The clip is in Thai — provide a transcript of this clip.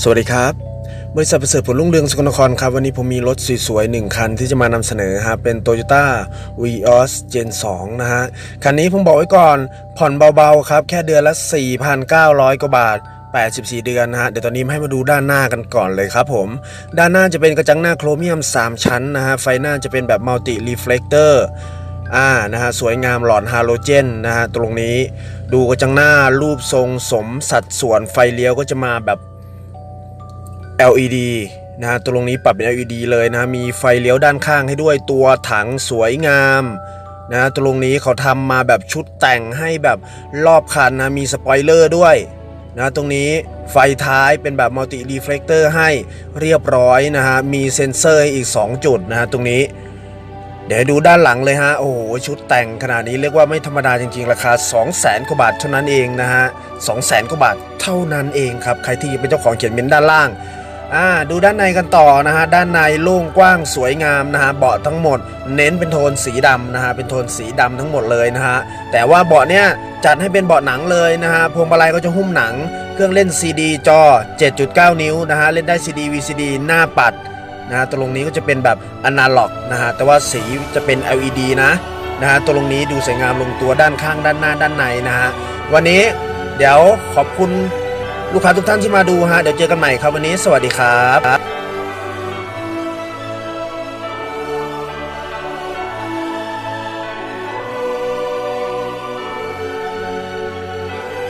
สวัสดีครับ บริษัทประเสริฐผลรุ่งเรืองสกลนครครับ วันนี้ผมมีรถสวยๆหนึ่งคันที่จะมานำเสนอฮะเป็น Toyota Vios Gen 2 นะฮะ คันนี้ผมบอกไว้ก่อนผ่อนเบาๆครับ แค่เดือนละ 4,900 กว่าบาท 84 เดือนนะฮะ เดี๋ยวตอนนี้ให้มาดูด้านหน้ากันก่อนเลยครับผม ด้านหน้าจะเป็นกระจังหน้าโครเมียม 3 ชั้นนะฮะ ไฟหน้าจะเป็นแบบมัลติรีเฟล c เตอร์อ่านะฮะสวยงามหลอดฮาโลเจนนะฮะตรงนี้ดูกระจังหน้ารูปทรงสมสัดส่วนไฟเลี้ยวก็จะมาแบบ LED นะฮะตรงนี้ปรับเป็น LED เลยนะมีไฟเลี้ยวด้านข้างให้ด้วยตัวถังสวยงามนะตรงนี้เขาทำมาแบบชุดแต่งให้แบบรอบคันนะมีสปอยเลอร์ด้วยนะตรงนี้ไฟท้ายเป็นแบบมัลติรีเฟล c เตอร์ให้เรียบร้อยนะฮะมีเซ็นเซอร์อีก 2 จุดนะฮะตรงนี้ เดี๋ยวดูด้านหลังเลยฮะ โอ้โห ชุดแต่งขนาดนี้เรียกว่าไม่ธรรมดาจริง ๆ ราคา 2 0 0แสนกว่าบาทเท่านั้นเองนะฮะ2 0 0แสนกว่าบาทเท่านั้นเองครับ ใครที่เป็นเจ้าของเขียนเมนด้านล่าง อ่าดูด้านในกันต่อนะฮะด้านในโล่งกว้างสวยงามนะฮะเบาะทั้งหมด เน้นเป็นโทนสีดำนะฮะเป็นโทนสีดำทั้งหมดเลยนะฮะแต่ว่าเบาะเนี้ยจัดให้เป็นเบาะหนังเลยนะฮะพวงมาลัยก็จะหุ้มหนัง เครื่องเล่น CD จอ 7.9 นิ้วนะฮะเล่นได้ CD VCD หน้าปัดนะฮะตรงนี้ก็จะเป็นแบบอนาล็อกนะฮะแต่ว่าสีจะเป็น LED นะนะฮะตรงนี้ดูสวยงามลงตัวด้านข้างด้านหน้าด้านในนะฮะวันนี้เดี๋ยวขอบคุณ ลูกค้าทุกท่านที่มาดูฮะ เดี๋ยวเจอกันใหม่ครับวันนี้ สวัสดีครับ